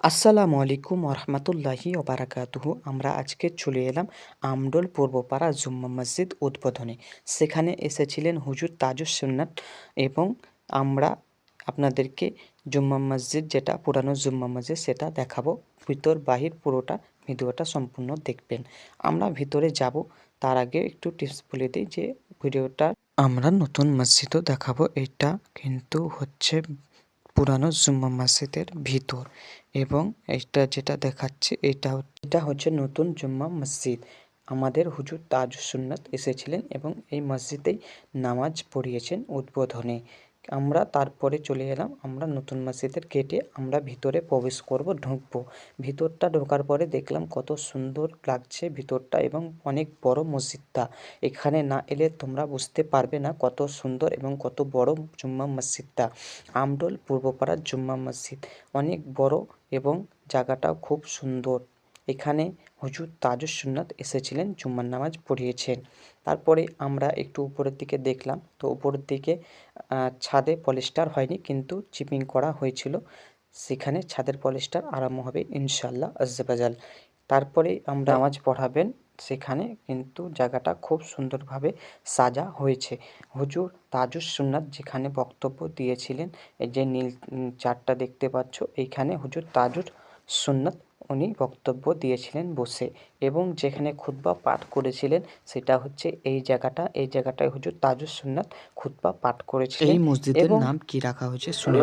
আসসালামু আলাইকুম ওরহমতুল্লাহি ওবারাকাতুহু। আমরা আজকে চলে এলাম আমডোল পূর্বপাড়া জুম্মা মসজিদ উদ্বোধনে। সেখানে এসেছিলেন হুজুর তাজুস সুন্নাত এবং আমরা আপনাদেরকে জুম্মা মসজিদ যেটা, পুরানো জুম্মা মসজিদ সেটা দেখাবো। ভিতর, বাহির পুরোটা ভিডিওটা সম্পূর্ণ দেখবেন। আমরা ভিতরে যাব, তার আগে একটু টিপস বলে দিই যে ভিডিওটা আমরা নতুন মসজিদও দেখাবো। এটা কিন্তু হচ্ছে পুরানো জুম্মা মসজিদের ভিতর এবং এটা যেটা দেখাচ্ছে, এটা এটা হচ্ছে নতুন জুম্মা মসজিদ। আমাদের হুজুর তাজ সুন্নাত এসেছিলেন এবং এই মসজিদেই নামাজ পড়িয়েছেন উদ্বোধনে। আমরা তারপরে চলে এলাম, আমরা নতুন মসজিদের গেটে, আমরা ভিতরে প্রবেশ করব, ঢুকবো। ভিতরটা ঢোকার পরে দেখলাম কত সুন্দর লাগছে ভিতরটা এবং অনেক বড় মসজিদটা। এখানে না এলে তোমরা বুঝতে পারবে না কত সুন্দর এবং কত বড় জুম্মা মসজিদটা। আমডোল পূর্বপাড়ার জুম্মা মসজিদ। অনেক বড় এবং জায়গাটাও খুব সুন্দর। এখানে হুজুর তাজুস সুন্নাত এসেছিলেন, জুম্মার নামাজ পড়িয়েছেন। তারপরে আমরা একটু উপরের দিকে দেখলাম, তো উপরের দিকে ছাদে পলিস্টার হয়নি, কিন্তু চিপিং করা হয়েছিল। সেখানে ছাদের পলিস্টার আরম্ভ হবে ইনশাল্লাহ আজ্জাবাজাল। তারপরে আমরা নামাজ পড়াবেন সেখানে, কিন্তু জায়গাটা খুব সুন্দরভাবে সাজা হয়েছে। হুজুর তাজুস সুন্নাত যেখানে বক্তব্য দিয়েছিলেন যে নীল চারটা দেখতে পাচ্ছ, এইখানে হুজুর তাজুর সুন্নাত উনি বক্তব্য দিয়েছিলেন বসে এবং যেখানে খুতবা পাঠ করেছিলেন সেটা হচ্ছে এই জায়গাটা। এই জায়গাটায় হুজুর তাজুস সুন্নাথ খুতবা পাঠ করেছিলেন এই মসজিদের নাম কি রাখা হয়েছে? শুনে